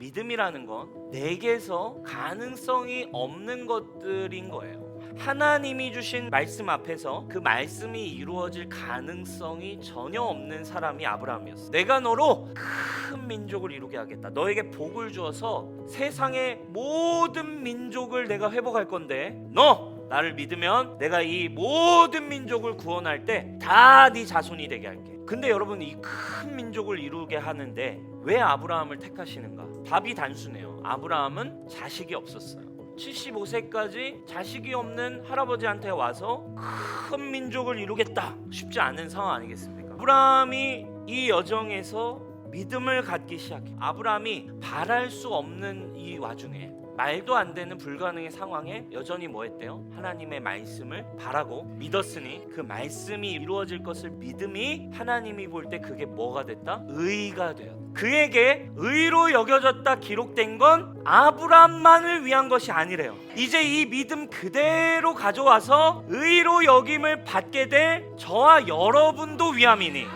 믿음이라는 건 내게서 가능성이 없는 것들인 거예요. 하나님이 주신 말씀 앞에서 그 말씀이 이루어질 가능성이 전혀 없는 사람이 아브라함이었어. 내가 너로 큰 민족을 이루게 하겠다. 너에게 복을 주어서 세상의 모든 민족을 내가 회복할 건데 너 나를 믿으면 내가 이 모든 민족을 구원할 때 다 네 자손이 되게 할게. 근데 여러분 이 큰 민족을 이루게 하는데 왜 아브라함을 택하시는가? 답이 단순해요. 아브라함은 자식이 없었어요. 75세까지 자식이 없는 할아버지한테 와서 큰 민족을 이루겠다 쉽지 않은 상황 아니겠습니까? 아브라함이 이 여정에서 믿음을 갖기 시작해. 아브라함이 바랄 수 없는 이 와중에 말도 안 되는 불가능의 상황에 여전히 뭐 했대요? 하나님의 말씀을 바라고 믿었으니 그 말씀이 이루어질 것을 믿음이 하나님이 볼 때 그게 뭐가 됐다? 의가 되었다. 그에게 의로 여겨졌다 기록된 건 아브라함만을 위한 것이 아니래요. 이제 이 믿음 그대로 가져와서 의로 여김을 받게 될 저와 여러분도 위함이니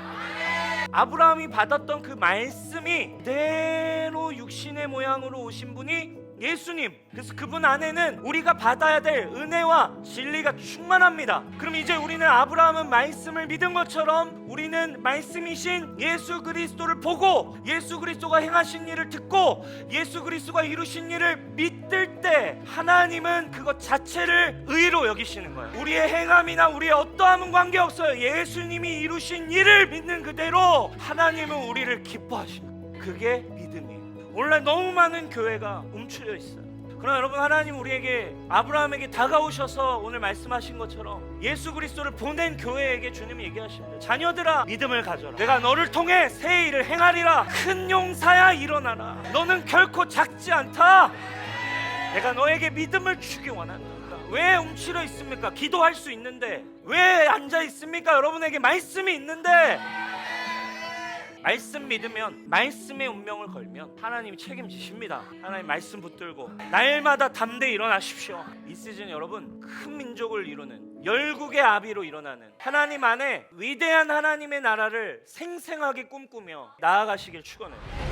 아브라함이 받았던 그 말씀이 그대로 육신의 모양으로 오신 분이 예수님. 그래서 그분 안에는 우리가 받아야 될 은혜와 진리가 충만합니다. 그럼 이제 우리는 아브라함은 말씀을 믿은 것처럼 우리는 말씀이신 예수 그리스도를 보고 예수 그리스도가 행하신 일을 듣고 예수 그리스도가 이루신 일을 믿을 때 하나님은 그것 자체를 의로 여기시는 거예요. 우리의 행함이나 우리의 어떠함은 관계없어요. 예수님이 이루신 일을 믿는 그대로 하나님은 우리를 기뻐하십니다. 그게 믿음이에요. 오늘날 너무 많은 교회가 움츠려 있어요. 그러나 여러분 하나님 우리에게 아브라함에게 다가오셔서 오늘 말씀하신 것처럼 예수 그리스도를 보낸 교회에게 주님이 얘기하십니다. 자녀들아 믿음을 가져라. 내가 너를 통해 새 일을 행하리라. 큰 용사야 일어나라. 너는 결코 작지 않다. 내가 너에게 믿음을 주기 원한다. 왜 움츠려 있습니까? 기도할 수 있는데 왜 앉아 있습니까? 여러분에게 말씀이 있는데 말씀 믿으면 말씀의 운명을 걸면 하나님이 책임지십니다. 하나님 말씀 붙들고 날마다 담대히 일어나십시오. 이 시즌 여러분 큰 민족을 이루는 열국의 아비로 일어나는 하나님 안에 위대한 하나님의 나라를 생생하게 꿈꾸며 나아가시길 축원해요.